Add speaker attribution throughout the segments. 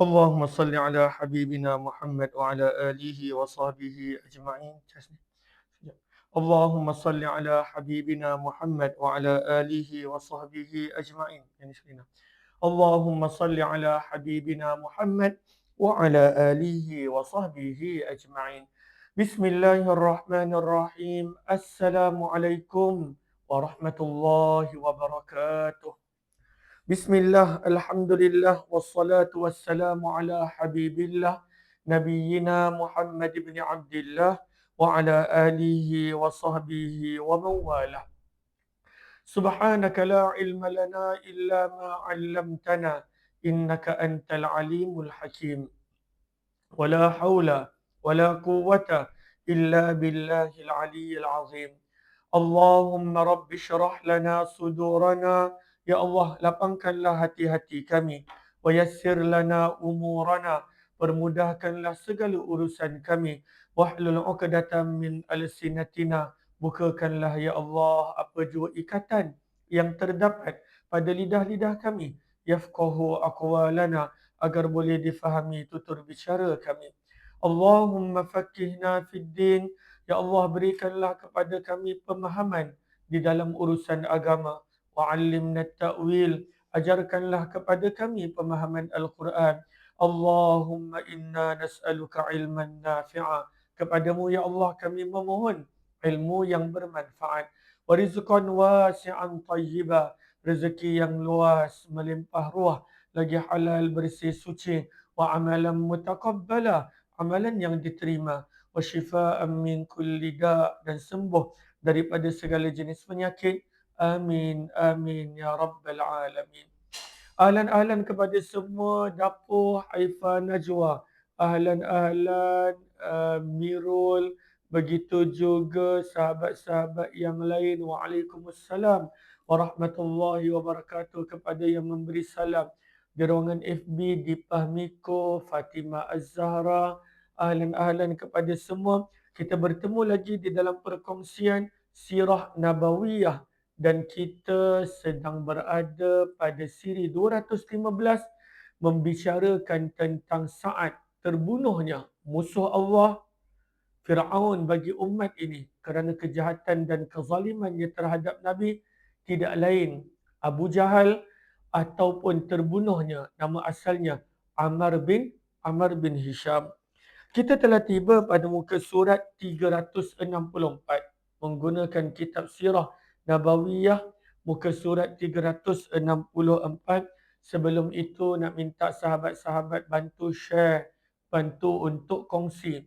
Speaker 1: اللهم صل على حبيبنا محمد وعلى آله وصحبه أجمعين. اللهم صل على حبيبنا محمد وعلى آله وصحبه أجمعين. اللهم صل على حبيبنا محمد وعلى آله وصحبه أجمعين. بسم الله الرحمن الرحيم. السلام عليكم ورحمة الله وبركاته. بسم الله الحمد لله والصلاة والسلام على حبيب الله نبينا محمد بن عبد الله وعلى آله وصحبه ومن والاه سبحانك لا علم لنا إلا ما علمتنا إنك أنت العليم الحكيم. ولا حول ولا قوة إلا بالله العلي العظيم. اللهم رب اشرح لنا صدورنا Ya Allah, lapangkanlah hati-hati kami. Wayassir lana umurana. Permudahkanlah segala urusan kami. Wahlul uqdatan min alsinatina. Bukakanlah ya Allah apa jua ikatan yang terdapat pada lidah-lidah kami. Yafqahu aqwalana agar boleh difahami tutur bicara kami. Allahumma fakihna fid din. Ya Allah berikanlah kepada kami pemahaman di dalam urusan agama wa'allimna ta'wil ajarkanlah kepada kami pemahaman Al-Quran. Allahumma inna nas'aluka ilman nafi'a. Kepadamu ya Allah kami memohon ilmu yang bermanfaat. Wa rizqan wasi'an tayyiba. Rezeki yang luas melimpah ruah. Lagi halal bersih suci. Wa amalan mutaqabbala. Amalan yang diterima. Wa shifaan min kulli da' dan sembuh. Daripada segala jenis penyakit Amin, amin ya rabbal alamin. Ahlan-ahlan kepada semua dapur Haifa Najwa. Ahlan-ahlan uh, Mirul. Begitu juga sahabat-sahabat yang lain. Waalaikumsalam warahmatullahi wabarakatuh kepada yang memberi salam. Di ruangan FB di Pahmiko, Fatimah Az-Zahra. Ahlan-ahlan kepada semua. Kita bertemu lagi di dalam perkongsian Sirah Nabawiyah dan kita sedang berada pada siri 215 membicarakan tentang saat terbunuhnya musuh Allah Fir'aun bagi umat ini kerana kejahatan dan kezalimannya terhadap Nabi tidak lain Abu Jahal ataupun terbunuhnya nama asalnya Amr bin Amr bin Hisham. Kita telah tiba pada muka surat 364 menggunakan kitab sirah Nabawiyah muka surat 364 sebelum itu nak minta sahabat-sahabat bantu share bantu untuk kongsi.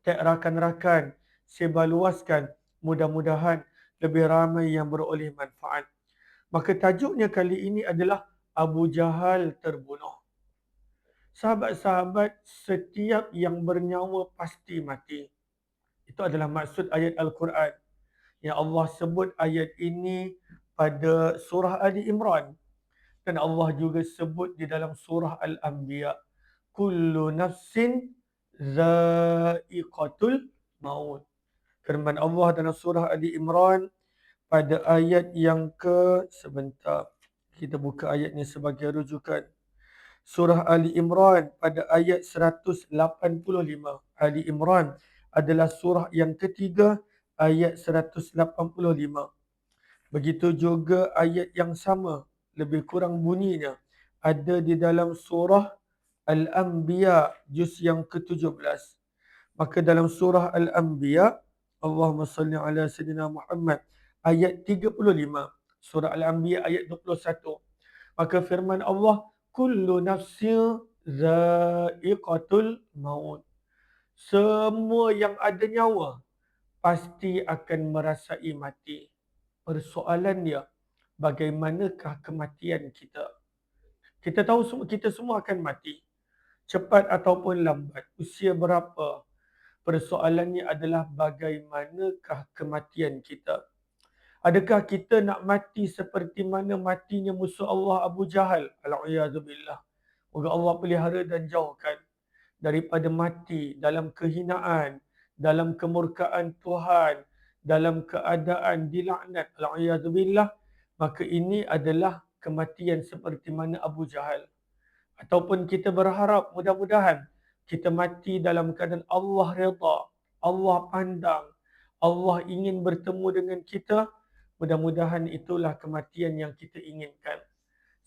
Speaker 1: Tag rakan-rakan sebarluaskan mudah-mudahan lebih ramai yang beroleh manfaat. Maka tajuknya kali ini adalah Abu Jahal terbunuh. Sahabat-sahabat setiap yang bernyawa pasti mati. Itu adalah maksud ayat al-Quran yang Allah sebut ayat ini pada surah Ali Imran. Dan Allah juga sebut di dalam surah Al-Anbiya kullu nafsin zaiqatul maut. Firman Allah dalam surah Ali Imran pada ayat yang ke sebentar. Kita buka ayat ini sebagai rujukan. Surah Ali Imran pada ayat 185 Ali Imran adalah surah yang ketiga ayat 185. Begitu juga ayat yang sama, lebih kurang bunyinya, ada di dalam surah Al-Anbiya juz yang ke-17. Maka dalam surah Al-Anbiya, Allahumma salli ala Sayyidina Muhammad, ayat 35. Surah Al-Anbiya ayat 21. Maka firman Allah, Kullu nafsin za'iqatul maut. Semua yang ada nyawa, pasti akan merasai mati. Persoalan dia, bagaimanakah kematian kita? Kita tahu semua kita semua akan mati. Cepat ataupun lambat, usia berapa? Persoalannya adalah bagaimanakah kematian kita? Adakah kita nak mati seperti mana matinya musuh Allah Abu Jahal? Alhamdulillah. Moga Allah pelihara dan jauhkan daripada mati dalam kehinaan, dalam kemurkaan Tuhan, dalam keadaan dilaknat, alhamdulillah, maka ini adalah kematian seperti mana Abu Jahal. ataupun kita berharap mudah-mudahan kita mati dalam keadaan Allah redha, Allah pandang, Allah ingin bertemu dengan kita, mudah-mudahan itulah kematian yang kita inginkan.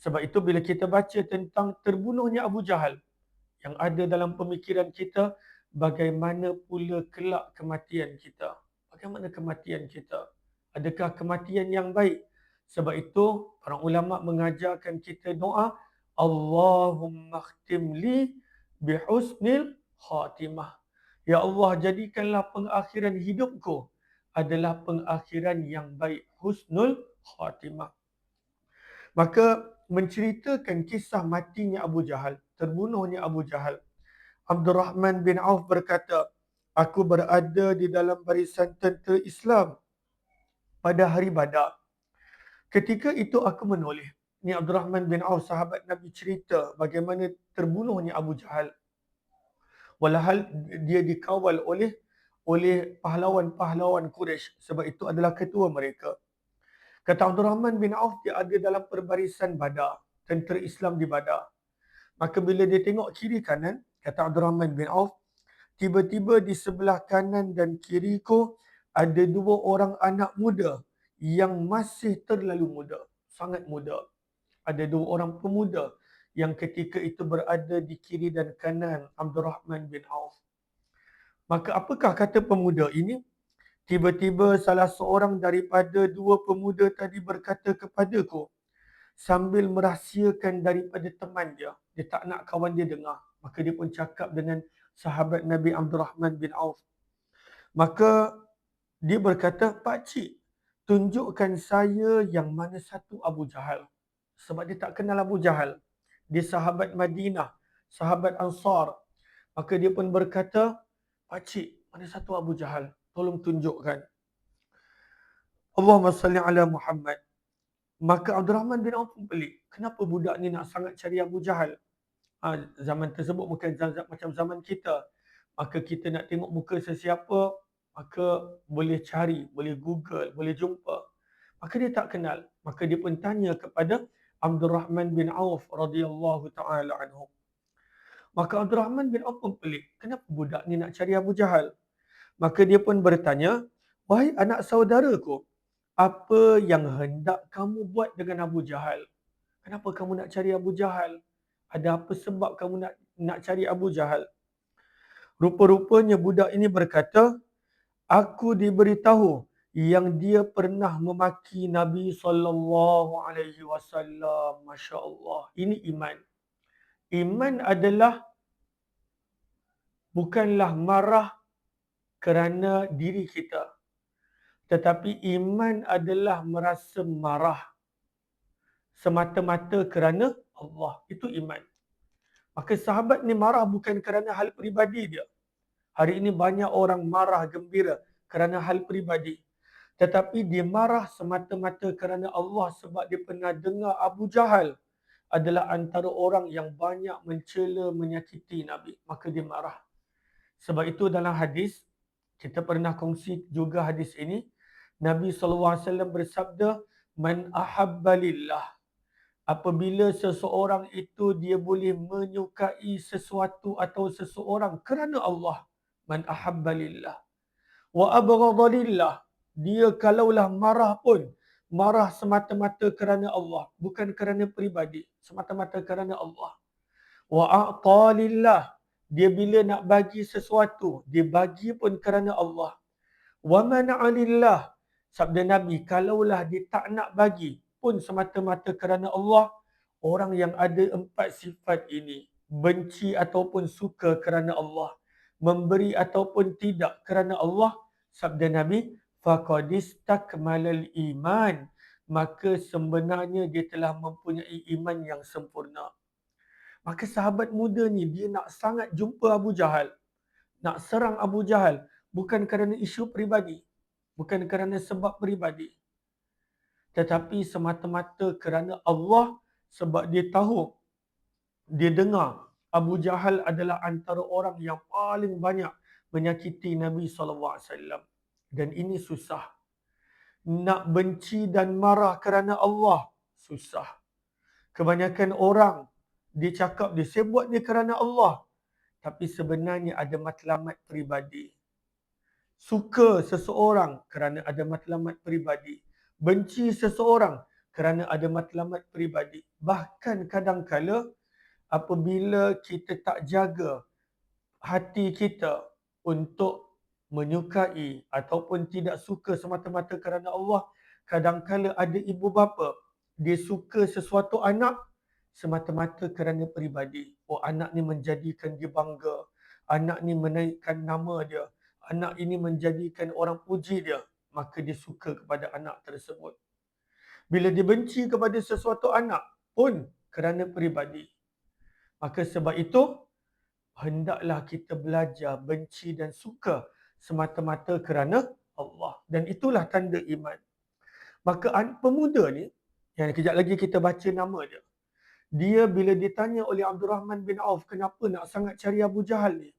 Speaker 1: Sebab itu bila kita baca tentang terbunuhnya Abu Jahal, yang ada dalam pemikiran kita, bagaimana pula kelak kematian kita? Bagaimana kematian kita? Adakah kematian yang baik? Sebab itu, para ulama mengajarkan kita doa, Allahumma khtim li bihusnil khatimah. Ya Allah, jadikanlah pengakhiran hidupku adalah pengakhiran yang baik. Husnul khatimah. Maka menceritakan kisah matinya Abu Jahal, terbunuhnya Abu Jahal. Abdul Rahman bin Auf berkata, Aku berada di dalam barisan tentera Islam pada hari badar. Ketika itu aku menoleh. Ni Abdul Rahman bin Auf, sahabat Nabi cerita bagaimana terbunuhnya Abu Jahal. Walhal dia dikawal oleh oleh pahlawan-pahlawan Quraisy sebab itu adalah ketua mereka. Kata Abdul Rahman bin Auf dia ada dalam perbarisan Badar, tentera Islam di Badar. Maka bila dia tengok kiri kanan, kata Abdul Rahman bin Auf, tiba-tiba di sebelah kanan dan kiriku ada dua orang anak muda yang masih terlalu muda, sangat muda. Ada dua orang pemuda yang ketika itu berada di kiri dan kanan Abdul Rahman bin Auf. Maka apakah kata pemuda ini? Tiba-tiba salah seorang daripada dua pemuda tadi berkata kepadaku sambil merahsiakan daripada teman dia. Dia tak nak kawan dia dengar. Maka dia pun cakap dengan sahabat Nabi Abdul Rahman bin Auf. Maka dia berkata, Pak Cik, tunjukkan saya yang mana satu Abu Jahal. Sebab dia tak kenal Abu Jahal. Dia sahabat Madinah, sahabat Ansar. Maka dia pun berkata, Pakcik, mana satu Abu Jahal? Tolong tunjukkan. Allahumma salli ala Muhammad. Maka Abdul Rahman bin Auf pun pelik. Kenapa budak ni nak sangat cari Abu Jahal? Ha, zaman tersebut bukan zaman, macam zaman kita. Maka kita nak tengok muka sesiapa, maka boleh cari, boleh google, boleh jumpa. Maka dia tak kenal. Maka dia pun tanya kepada Abdul Rahman bin Auf radhiyallahu taala anhu. Maka Abdul Rahman bin Auf pun pelik. Kenapa budak ni nak cari Abu Jahal? Maka dia pun bertanya, Wahai anak saudaraku, apa yang hendak kamu buat dengan Abu Jahal? Kenapa kamu nak cari Abu Jahal? Ada apa sebab kamu nak nak cari Abu Jahal? Rupa-rupanya budak ini berkata, aku diberitahu yang dia pernah memaki Nabi sallallahu alaihi wasallam. Masya-Allah. Ini iman. Iman adalah bukanlah marah kerana diri kita. Tetapi iman adalah merasa marah semata-mata kerana Allah. Itu iman. Maka sahabat ni marah bukan kerana hal peribadi dia. Hari ini banyak orang marah gembira kerana hal peribadi. Tetapi dia marah semata-mata kerana Allah sebab dia pernah dengar Abu Jahal adalah antara orang yang banyak mencela, menyakiti Nabi. Maka dia marah. Sebab itu dalam hadis, kita pernah kongsi juga hadis ini, Nabi SAW bersabda, Man ahabba lillah. Apabila seseorang itu dia boleh menyukai sesuatu atau seseorang kerana Allah, man ahabba lillah. Wa abghadha lillah. Dia kalaulah marah pun marah semata-mata kerana Allah bukan kerana peribadi semata-mata kerana Allah. Wa a'ta lillah. Dia bila nak bagi sesuatu dia bagi pun kerana Allah. Wa mana'a lillah. Sabda nabi kalaulah dia tak nak bagi pun semata-mata kerana Allah orang yang ada empat sifat ini benci ataupun suka kerana Allah memberi ataupun tidak kerana Allah sabda Nabi faqadis takmalal iman maka sebenarnya dia telah mempunyai iman yang sempurna. Maka sahabat muda ni dia nak sangat jumpa Abu Jahal. Nak serang Abu Jahal bukan kerana isu peribadi bukan kerana sebab peribadi tetapi semata-mata kerana Allah sebab dia tahu dia dengar Abu Jahal adalah antara orang yang paling banyak menyakiti Nabi SAW. Dan ini susah. Nak benci dan marah kerana Allah, susah. Kebanyakan orang dia cakap dia, saya buat ni kerana Allah. Tapi sebenarnya ada matlamat peribadi. Suka seseorang kerana ada matlamat peribadi. Benci seseorang kerana ada matlamat peribadi. Bahkan kadang-kala apabila kita tak jaga hati kita untuk menyukai ataupun tidak suka semata-mata kerana Allah, kadang-kala ada ibu bapa dia suka sesuatu anak semata-mata kerana peribadi. Oh anak ni menjadikan dia bangga. Anak ni menaikkan nama dia. Anak ini menjadikan orang puji dia. Maka dia suka kepada anak tersebut. Bila dia benci kepada sesuatu anak pun kerana peribadi. Maka sebab itu, hendaklah kita belajar benci dan suka semata-mata kerana Allah. Dan itulah tanda iman. Maka pemuda ni, yang kejap lagi kita baca nama dia dia bila ditanya oleh Abdul Rahman bin Auf kenapa nak sangat cari Abu Jahal ni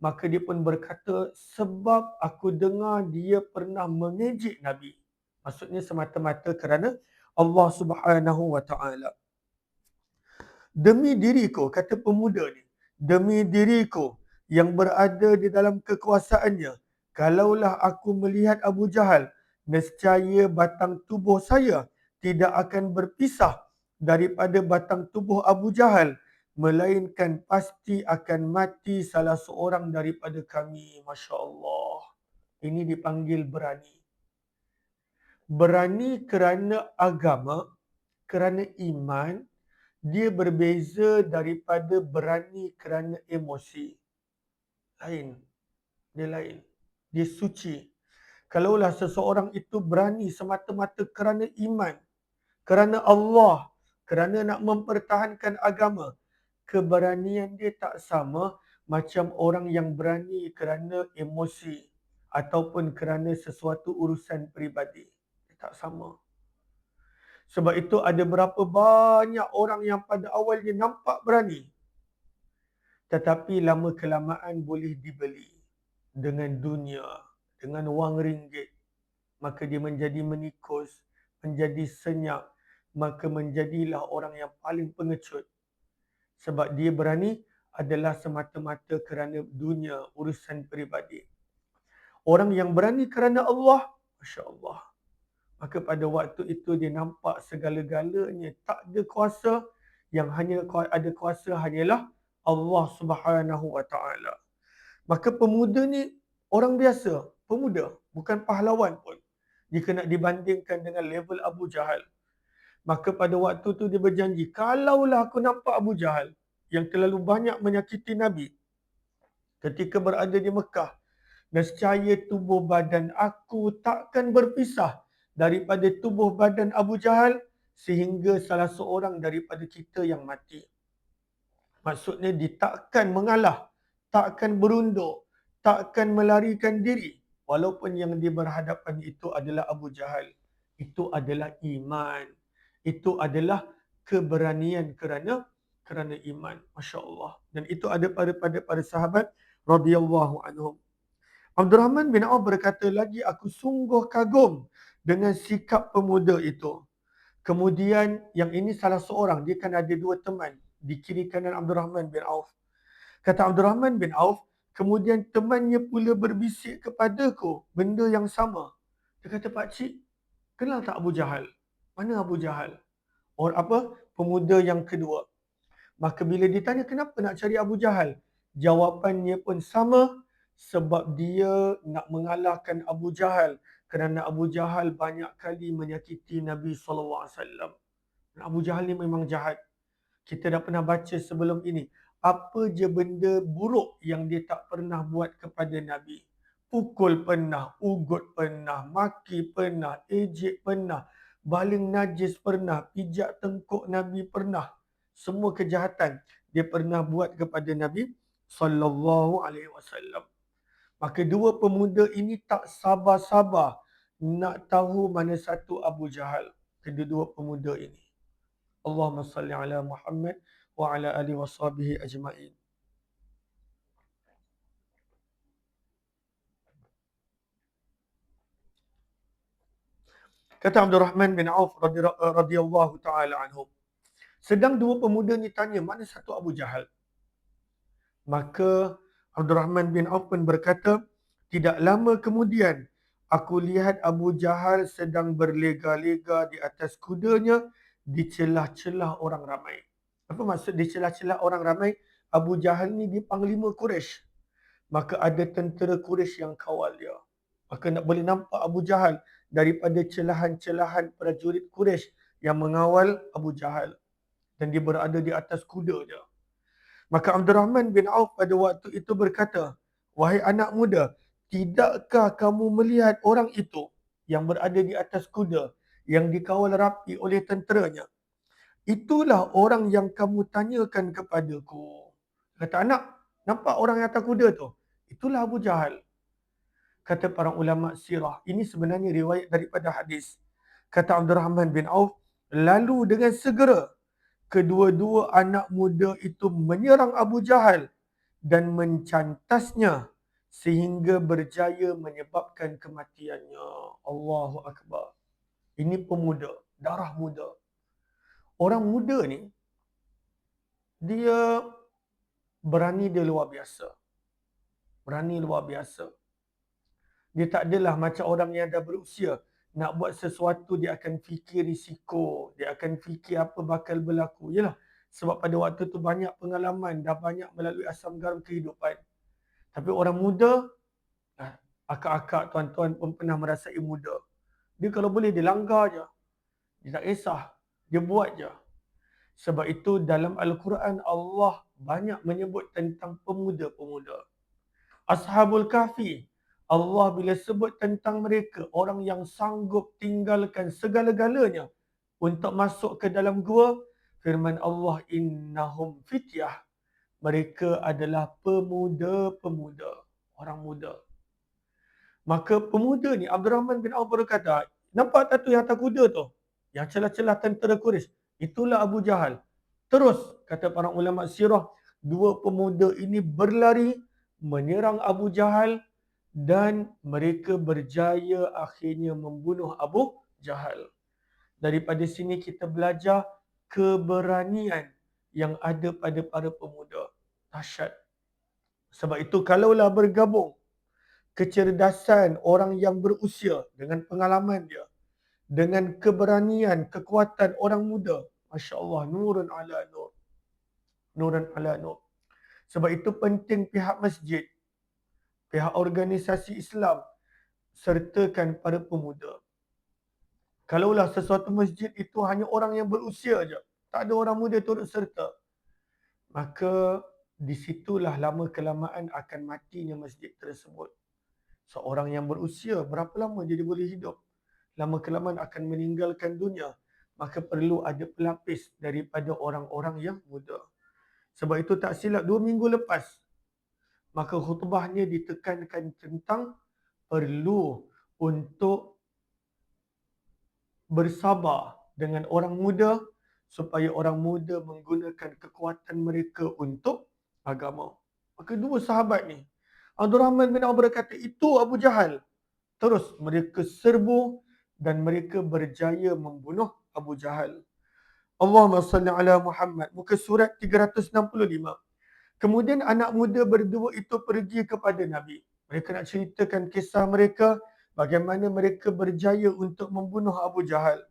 Speaker 1: maka dia pun berkata sebab aku dengar dia pernah mengejek Nabi. Maksudnya semata-mata kerana Allah Subhanahu wa taala. Demi diriku kata pemuda ni demi diriku yang berada di dalam kekuasaannya kalaulah aku melihat Abu Jahal nescaya batang tubuh saya tidak akan berpisah daripada batang tubuh Abu Jahal melainkan pasti akan mati salah seorang daripada kami masya-Allah ini dipanggil berani. Berani kerana agama kerana iman dia berbeza daripada berani kerana emosi. Lain. Dia lain. Dia suci. Kalaulah seseorang itu berani semata-mata kerana iman kerana Allah kerana nak mempertahankan agama. Keberanian dia tak sama macam orang yang berani kerana emosi ataupun kerana sesuatu urusan peribadi. Tak sama. Sebab itu ada berapa banyak orang yang pada awalnya nampak berani. Tetapi lama kelamaan boleh dibeli dengan dunia, dengan wang ringgit. Maka dia menjadi menikus, menjadi senyap, maka menjadilah orang yang paling pengecut. Sebab dia berani adalah semata-mata kerana dunia urusan peribadi. Orang yang berani kerana Allah, Masya Allah. Maka pada waktu itu dia nampak segala-galanya tak ada kuasa yang hanya ada kuasa hanyalah Allah Subhanahu Wa Taala. Maka pemuda ni orang biasa, pemuda, bukan pahlawan pun. Jika nak dibandingkan dengan level Abu Jahal. Maka pada waktu tu dia berjanji, kalaulah aku nampak Abu Jahal yang terlalu banyak menyakiti Nabi ketika berada di Mekah, nescaya tubuh badan aku takkan berpisah daripada tubuh badan Abu Jahal sehingga salah seorang daripada kita yang mati. Maksudnya dia takkan mengalah, takkan berunduk, takkan melarikan diri walaupun yang dia berhadapan itu adalah Abu Jahal. Itu adalah iman itu adalah keberanian kerana kerana iman masya-Allah. Dan itu ada pada pada para sahabat radhiyallahu anhum. Abdul Rahman bin Auf berkata lagi aku sungguh kagum dengan sikap pemuda itu. Kemudian yang ini salah seorang dia kan ada dua teman di kiri kanan Abdul Rahman bin Auf. Kata Abdul Rahman bin Auf kemudian temannya pula berbisik kepadaku benda yang sama. Dia kata pak cik kenal tak Abu Jahal mana Abu Jahal? Orang apa? Pemuda yang kedua. Maka bila ditanya kenapa nak cari Abu Jahal? Jawapannya pun sama sebab dia nak mengalahkan Abu Jahal kerana Abu Jahal banyak kali menyakiti Nabi wasallam. Abu Jahal ni memang jahat. Kita dah pernah baca sebelum ini. Apa je benda buruk yang dia tak pernah buat kepada Nabi. Pukul pernah, ugut pernah, maki pernah, ejek pernah baling najis pernah, pijak tengkuk Nabi pernah. Semua kejahatan dia pernah buat kepada Nabi sallallahu alaihi wasallam. Maka dua pemuda ini tak sabar-sabar nak tahu mana satu Abu Jahal kedua-dua pemuda ini. Allahumma salli ala Muhammad wa ala ali wa sahbihi ajma'in. Kata Abdul Rahman bin Auf radhiyallahu taala anhu. Sedang dua pemuda ni tanya, mana satu Abu Jahal? Maka Abdul Rahman bin Auf pun berkata, tidak lama kemudian aku lihat Abu Jahal sedang berlega-lega di atas kudanya di celah-celah orang ramai. Apa maksud di celah-celah orang ramai? Abu Jahal ni dia panglima Quraisy. Maka ada tentera Quraisy yang kawal dia. Maka nak boleh nampak Abu Jahal daripada celahan-celahan prajurit Quraisy yang mengawal Abu Jahal. Dan dia berada di atas kuda dia. Maka Abdul Rahman bin Auf pada waktu itu berkata, Wahai anak muda, tidakkah kamu melihat orang itu yang berada di atas kuda yang dikawal rapi oleh tenteranya? Itulah orang yang kamu tanyakan kepadaku. Kata anak, nampak orang yang atas kuda tu? Itulah Abu Jahal. Kata para ulama sirah, ini sebenarnya riwayat daripada hadis. Kata Abdul Rahman bin Auf, lalu dengan segera kedua-dua anak muda itu menyerang Abu Jahal dan mencantasnya sehingga berjaya menyebabkan kematiannya. Allahu Akbar. Ini pemuda, darah muda. Orang muda ni, dia berani dia luar biasa. Berani luar biasa. Dia tak adalah macam orang yang dah berusia nak buat sesuatu dia akan fikir risiko, dia akan fikir apa bakal berlaku. Yalah, sebab pada waktu tu banyak pengalaman, dah banyak melalui asam garam kehidupan. Tapi orang muda, ah, akak-akak, tuan-tuan pun pernah merasai muda. Dia kalau boleh dia langgar je. Dia tak kisah. Dia buat je. Sebab itu dalam Al-Quran Allah banyak menyebut tentang pemuda-pemuda. Ashabul Kahfi, Allah bila sebut tentang mereka, orang yang sanggup tinggalkan segala-galanya untuk masuk ke dalam gua, firman Allah innahum fityah. Mereka adalah pemuda-pemuda, orang muda. Maka pemuda ni Abdul Rahman bin Auf berkata, nampak tak tu yang atas kuda tu? Yang celah-celah tentera Quraisy. Itulah Abu Jahal. Terus kata para ulama sirah, dua pemuda ini berlari menyerang Abu Jahal dan mereka berjaya akhirnya membunuh Abu Jahal. Daripada sini kita belajar keberanian yang ada pada para pemuda. Dahsyat. Sebab itu kalaulah bergabung kecerdasan orang yang berusia dengan pengalaman dia, dengan keberanian, kekuatan orang muda, Masya Allah, nurun ala nur. Nurun ala nur. Sebab itu penting pihak masjid pihak organisasi Islam sertakan para pemuda. Kalaulah sesuatu masjid itu hanya orang yang berusia saja, tak ada orang muda turut serta, maka di situlah lama kelamaan akan matinya masjid tersebut. Seorang yang berusia berapa lama jadi boleh hidup? Lama kelamaan akan meninggalkan dunia. Maka perlu ada pelapis daripada orang-orang yang muda. Sebab itu tak silap dua minggu lepas maka khutbahnya ditekankan tentang perlu untuk bersabar dengan orang muda supaya orang muda menggunakan kekuatan mereka untuk agama. Maka dua sahabat ni, Abdul Rahman bin Auf berkata, itu Abu Jahal. Terus mereka serbu dan mereka berjaya membunuh Abu Jahal. Allahumma salli ala Muhammad. Muka surat 365. Kemudian anak muda berdua itu pergi kepada Nabi. Mereka nak ceritakan kisah mereka bagaimana mereka berjaya untuk membunuh Abu Jahal.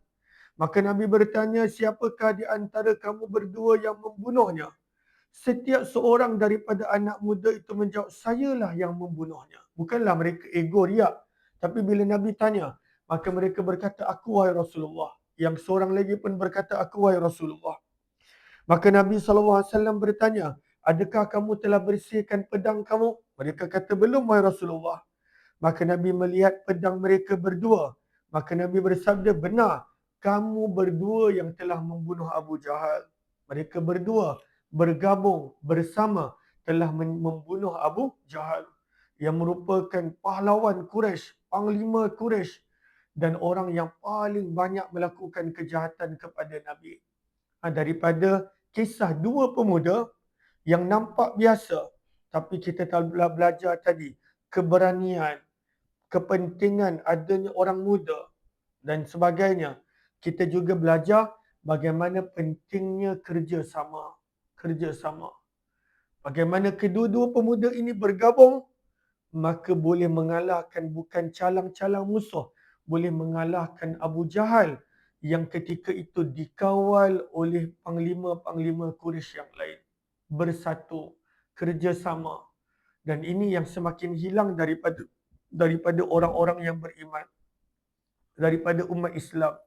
Speaker 1: Maka Nabi bertanya, siapakah di antara kamu berdua yang membunuhnya? Setiap seorang daripada anak muda itu menjawab, sayalah yang membunuhnya. Bukanlah mereka ego riak. Tapi bila Nabi tanya, maka mereka berkata, aku wahai Rasulullah. Yang seorang lagi pun berkata, aku wahai Rasulullah. Maka Nabi SAW bertanya, adakah kamu telah bersihkan pedang kamu? Mereka kata, belum, wahai Rasulullah. Maka Nabi melihat pedang mereka berdua. Maka Nabi bersabda, benar, kamu berdua yang telah membunuh Abu Jahal. Mereka berdua bergabung bersama telah membunuh Abu Jahal yang merupakan pahlawan Quraisy, panglima Quraisy dan orang yang paling banyak melakukan kejahatan kepada Nabi. Ha, daripada kisah dua pemuda yang nampak biasa tapi kita telah belajar tadi keberanian, kepentingan adanya orang muda dan sebagainya. Kita juga belajar bagaimana pentingnya kerjasama. Kerjasama. Bagaimana kedua-dua pemuda ini bergabung, maka boleh mengalahkan bukan calang-calang musuh, boleh mengalahkan Abu Jahal yang ketika itu dikawal oleh panglima-panglima Quraisy yang lain. Bersatu, kerjasama. Dan ini yang semakin hilang daripada daripada orang-orang yang beriman. Daripada umat Islam.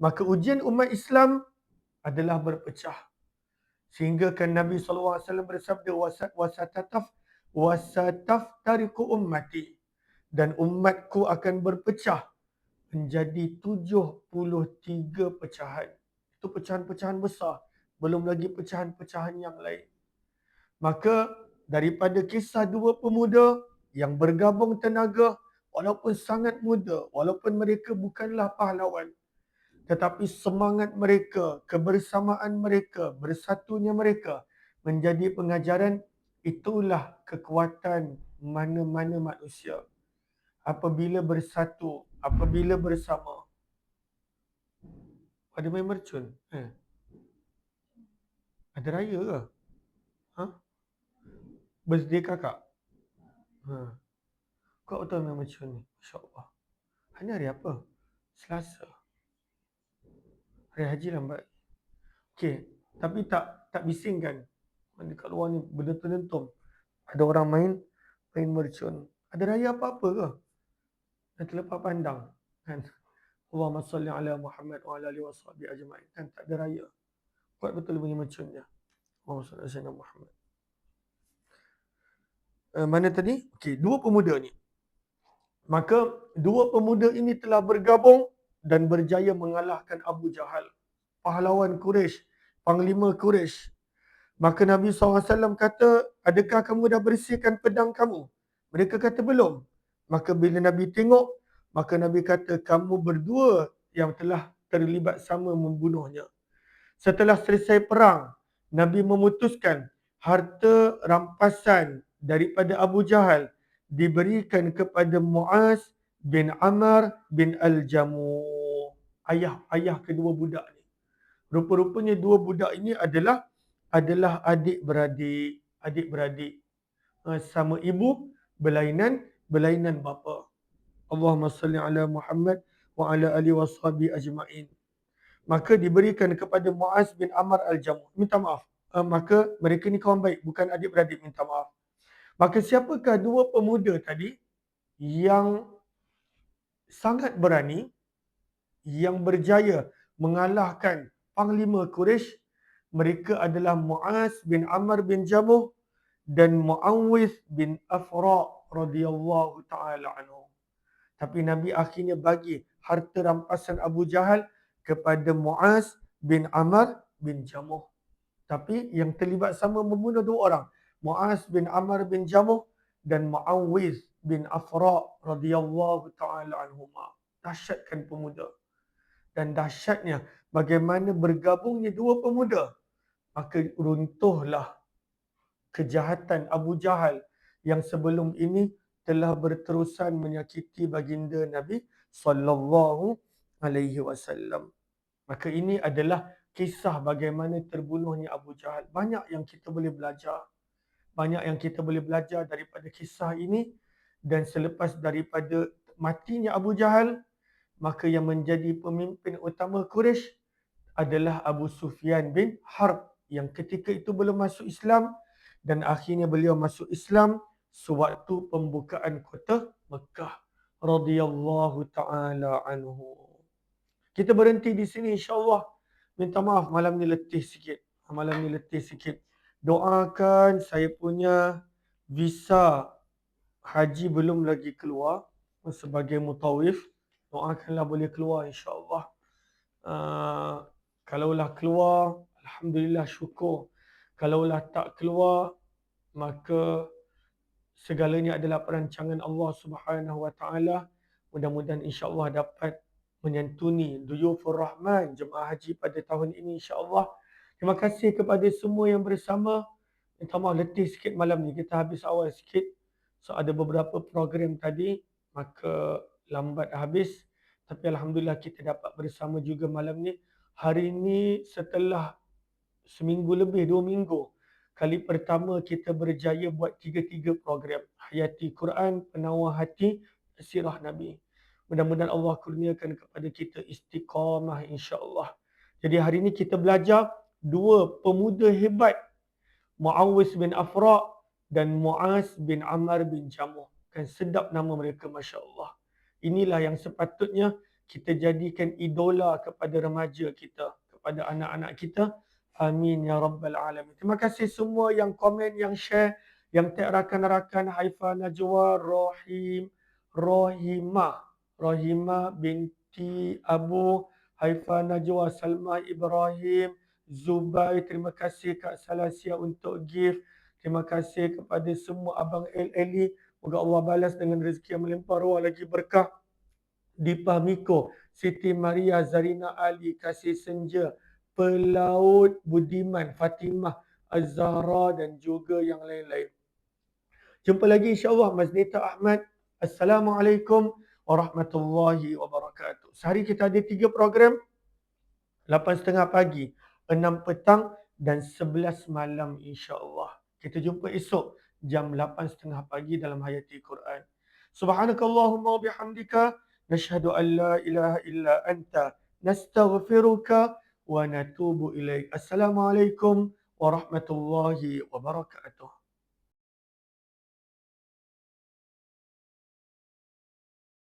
Speaker 1: Maka ujian umat Islam adalah berpecah. Sehingga kan Nabi SAW bersabda wasatataf wasataf tariku ummati dan umatku akan berpecah menjadi 73 pecahan. Itu pecahan-pecahan besar. Belum lagi pecahan-pecahan yang lain. Maka daripada kisah dua pemuda yang bergabung tenaga walaupun sangat muda, walaupun mereka bukanlah pahlawan, tetapi semangat mereka, kebersamaan mereka, bersatunya mereka menjadi pengajaran itulah kekuatan mana-mana manusia. Apabila bersatu, apabila bersama. Ada main mercun? Eh. Ada raya ke? Ha? Birthday kakak? Ha. Kau tahu main mercun ni? Masya Allah. Hari hari apa? Selasa. Hari haji lambat. Okey, tapi tak tak bising kan? Dekat luar ni benda tentum. Ada orang main main mercun. Ada raya apa-apa ke? Dan terlepas pandang kan. Allahumma salli ala Muhammad wa ala alihi washabihi ajma'in. Kan tak ada raya. Betul bunyi mercun dia. Allahumma salli ala Muhammad. Uh, mana tadi? Okey, dua pemuda ni. Maka dua pemuda ini telah bergabung dan berjaya mengalahkan Abu Jahal, pahlawan Quraisy, panglima Quraisy. Maka Nabi SAW kata, adakah kamu dah bersihkan pedang kamu? Mereka kata belum. Maka bila Nabi tengok, maka Nabi kata, kamu berdua yang telah terlibat sama membunuhnya. Setelah selesai perang, Nabi memutuskan harta rampasan daripada Abu Jahal diberikan kepada Muaz bin Amr bin Al-Jamu. Ayah-ayah kedua budak ni. Rupa-rupanya dua budak ini adalah adalah adik-beradik. Adik-beradik. Ha, sama ibu, berlainan, berlainan bapa. Allahumma salli ala Muhammad wa ala ali washabi ajma'in. Maka diberikan kepada Muaz bin Amr Al-Jamu. Minta maaf. Ha, maka mereka ni kawan baik. Bukan adik-beradik. Minta maaf. Maka siapakah dua pemuda tadi yang sangat berani yang berjaya mengalahkan panglima Quraisy mereka adalah Muaz bin Amr bin Jamuh dan Muawwiz bin Afra radhiyallahu taala anhu. Tapi Nabi akhirnya bagi harta rampasan Abu Jahal kepada Muaz bin Amr bin Jamuh. Tapi yang terlibat sama membunuh dua orang. Muaz bin Amr bin Jamuh dan Muawwiz bin Afra radhiyallahu taala anhuma. Dahsyatkan pemuda. Dan dahsyatnya bagaimana bergabungnya dua pemuda. Maka runtuhlah kejahatan Abu Jahal yang sebelum ini telah berterusan menyakiti baginda Nabi sallallahu alaihi wasallam. Maka ini adalah kisah bagaimana terbunuhnya Abu Jahal. Banyak yang kita boleh belajar. Banyak yang kita boleh belajar daripada kisah ini dan selepas daripada matinya Abu Jahal maka yang menjadi pemimpin utama Quraisy adalah Abu Sufyan bin Harb yang ketika itu belum masuk Islam dan akhirnya beliau masuk Islam sewaktu pembukaan kota Mekah radhiyallahu taala anhu. Kita berhenti di sini insya-Allah. Minta maaf malam ni letih sikit. Malam ni letih sikit. Doakan saya punya visa haji belum lagi keluar sebagai mutawif doakanlah boleh keluar insyaallah uh, kalaulah keluar alhamdulillah syukur kalaulah tak keluar maka segalanya adalah perancangan Allah Subhanahu wa taala mudah-mudahan insyaallah dapat menyantuni duyufur rahman jemaah haji pada tahun ini insyaallah terima kasih kepada semua yang bersama minta maaf letih sikit malam ni kita habis awal sikit So ada beberapa program tadi maka lambat habis tapi alhamdulillah kita dapat bersama juga malam ni. Hari ini setelah seminggu lebih, dua minggu, kali pertama kita berjaya buat tiga-tiga program. Hayati Quran, Penawar Hati, Sirah Nabi. Mudah-mudahan Allah kurniakan kepada kita istiqamah insya-Allah. Jadi hari ini kita belajar dua pemuda hebat Muawis bin Afra dan Muaz bin Ammar bin Jamuh. Kan sedap nama mereka Masya Allah. Inilah yang sepatutnya kita jadikan idola kepada remaja kita, kepada anak-anak kita. Amin ya Rabbal Alamin. Terima kasih semua yang komen, yang share, yang tag rakan-rakan Haifa Najwa, Rohim, Rohima, Rohima binti Abu Haifa Najwa, Salma Ibrahim, Zubai, terima kasih Kak Salasia untuk gift. Terima kasih kepada semua Abang El Eli. Moga Allah balas dengan rezeki yang melimpah ruah lagi berkah. Dipa Miko, Siti Maria, Zarina Ali, Kasih Senja, Pelaut Budiman, Fatimah, Az-Zahra dan juga yang lain-lain. Jumpa lagi insyaAllah Maznita Ahmad. Assalamualaikum warahmatullahi wabarakatuh. Sehari kita ada tiga program. 8.30 pagi, 6 petang dan 11 malam insyaAllah. Kita jumpa esok jam 8.30 pagi dalam Hayati Quran. Subhanakallahumma bihamdika. Nashhadu an la ilaha illa anta. Nastaghfiruka wa natubu ilaik. Assalamualaikum warahmatullahi wabarakatuh.